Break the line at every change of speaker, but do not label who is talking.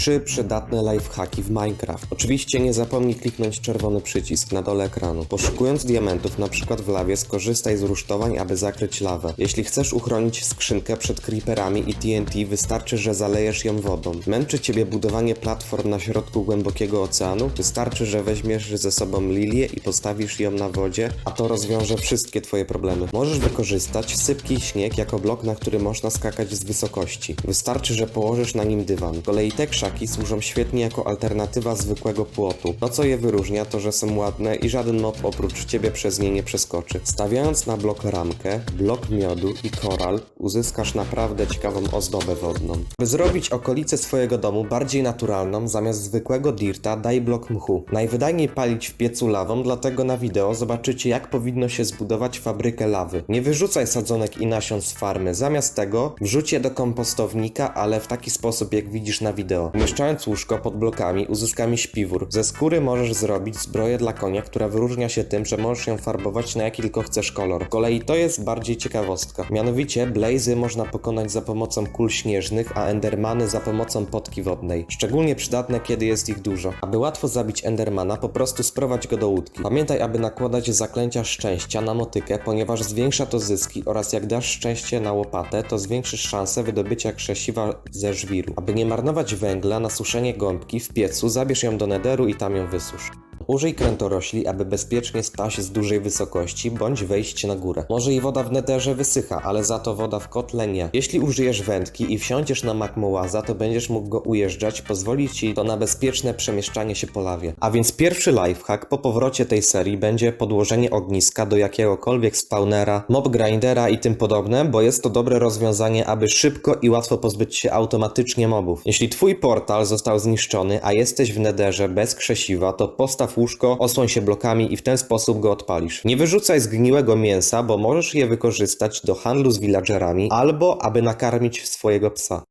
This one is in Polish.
Trzy przydatne lifehacki w Minecraft. Oczywiście nie zapomnij kliknąć czerwony przycisk na dole ekranu. Poszukując diamentów, na przykład w lawie, skorzystaj z rusztowań, aby zakryć lawę. Jeśli chcesz uchronić skrzynkę przed creeperami i TNT, wystarczy, że zalejesz ją wodą. Męczy ciebie budowanie platform na środku głębokiego oceanu? Wystarczy, że weźmiesz ze sobą lilię i postawisz ją na wodzie, a to rozwiąże wszystkie twoje problemy. Możesz wykorzystać sypki śnieg jako blok, na który można skakać z wysokości. Wystarczy, że położysz na nim dywan. Z kolei krzaki służą świetnie jako alternatywa zwykłego płotu. To, co je wyróżnia, to, że są ładne i żaden mob oprócz ciebie przez nie nie przeskoczy. Stawiając na blok ramkę, blok miodu i koral, uzyskasz naprawdę ciekawą ozdobę wodną. By zrobić okolicę swojego domu bardziej naturalną, zamiast zwykłego dirta daj blok mchu. Najwydajniej palić w piecu lawą, dlatego na wideo zobaczycie jak powinno się zbudować fabrykę lawy. Nie wyrzucaj sadzonek i nasion z farmy, zamiast tego wrzuć je do kompostownika, ale w taki sposób jak widzisz na wideo. Umieszczając łóżko pod blokami uzyskamy śpiwór. Ze skóry możesz zrobić zbroję dla konia, która wyróżnia się tym, że możesz ją farbować na jaki tylko chcesz kolor. Z kolei to jest bardziej ciekawostka. Mianowicie blazy można pokonać za pomocą kul śnieżnych, a endermany za pomocą potki wodnej. Szczególnie przydatne kiedy jest ich dużo. Aby łatwo zabić endermana, po prostu sprowadź go do łódki. Pamiętaj, aby nakładać zaklęcia szczęścia na motykę, ponieważ zwiększa to zyski oraz jak dasz szczęście na łopatę, to zwiększysz szansę wydobycia krzesiwa ze żwiru. Aby nie marnować węgla na suszenie gąbki w piecu, zabierz ją do nederu i tam ją wysusz. Użyj krętorośli, aby bezpiecznie spaść z dużej wysokości, bądź wejść na górę. Może i woda w nederze wysycha, ale za to woda w kotle nie. Jeśli użyjesz wędki i wsiądziesz na makmołaza, to będziesz mógł go ujeżdżać, pozwoli ci to na bezpieczne przemieszczanie się po lawie. A więc pierwszy lifehack po powrocie tej serii będzie podłożenie ogniska do jakiegokolwiek spawnera, mob grindera i tym podobne, bo jest to dobre rozwiązanie, aby szybko i łatwo pozbyć się automatycznie mobów. Jeśli twój portal został zniszczony, a jesteś w nederze bez krzesiwa, to postaw łóżko, osłoń się blokami i w ten sposób go odpalisz. Nie wyrzucaj zgniłego mięsa, bo możesz je wykorzystać do handlu z villagerami albo aby nakarmić swojego psa.